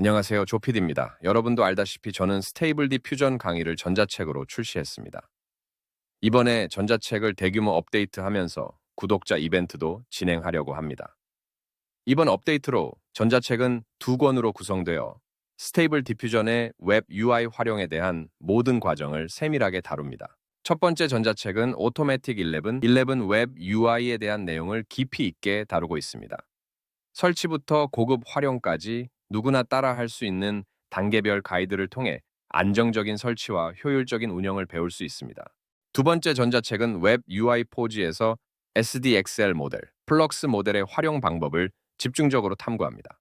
안녕하세요. 조피디입니다. 여러분도 알다시피 저는 스테이블 디퓨전 강의를 전자책으로 출시했습니다. 이번에 전자책을 대규모 업데이트하면서 구독자 이벤트도 진행하려고 합니다. 이번 업데이트로 전자책은 두 권으로 구성되어 스테이블 디퓨전의 웹 UI 활용에 대한 모든 과정을 세밀하게 다룹니다. 첫 번째 전자책은 오토매틱 11, 11웹 UI에 대한 내용을 깊이 있게 다루고 있습니다. 설치부터 고급 활용까지 누구나 따라 할 수 있는 단계별 가이드를 통해 안정적인 설치와 효율적인 운영을 배울 수 있습니다. 두 번째 전자책은 웹 UI 포지에서 SDXL 모델, 플럭스 모델의 활용 방법을 집중적으로 탐구합니다.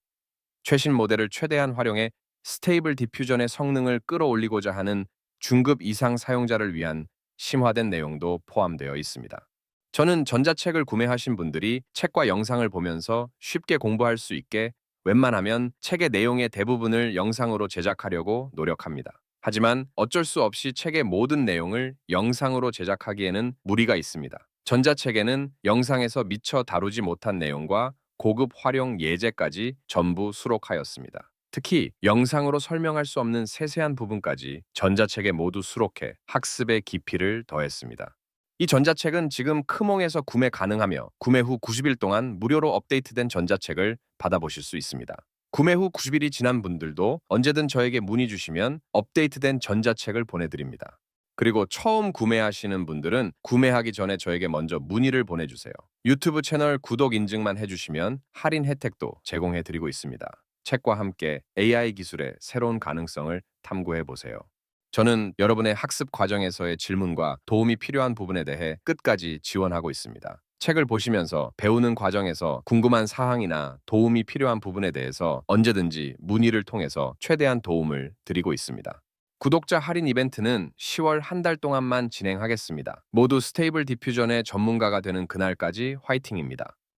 최신 모델을 최대한 활용해 스테이블 디퓨전의 성능을 끌어올리고자 하는 중급 이상 사용자를 위한 심화된 내용도 포함되어 있습니다. 저는 전자책을 구매하신 분들이 책과 영상을 보면서 쉽게 공부할 수 있게 웬만하면 책의 내용의 대부분을 영상으로 제작하려고 노력합니다. 하지만 어쩔 수 없이 책의 모든 내용을 영상으로 제작하기에는 무리가 있습니다. 전자책에는 영상에서 미처 다루지 못한 내용과 고급 활용 예제까지 전부 수록하였습니다. 특히 영상으로 설명할 수 없는 세세한 부분까지 전자책에 모두 수록해 학습의 깊이를 더했습니다. 이 전자책은 지금 크몽에서 구매 가능하며 구매 후 90일 동안 무료로 업데이트된 전자책을 받아보실 수 있습니다. 구매 후 90일이 지난 분들도 언제든 저에게 문의 주시면 업데이트된 전자책을 보내드립니다. 그리고 처음 구매하시는 분들은 구매하기 전에 저에게 먼저 문의를 보내주세요. 유튜브 채널 구독 인증만 해주시면 할인 혜택도 제공해드리고 있습니다. 책과 함께 AI 기술의 새로운 가능성을 탐구해 보세요. 저는 여러분의 학습 과정에서의 질문과 도움이 필요한 부분에 대해 끝까지 지원하고 있습니다. 책을 보시면서 배우는 과정에서 궁금한 사항이나 도움이 필요한 부분에 대해서 언제든지 문의를 통해서 최대한 도움을 드리고 있습니다. 구독자 할인 이벤트는 10월 한 달 동안만 진행하겠습니다. 모두 스테이블 디퓨전의 전문가가 되는 그날까지 화이팅입니다.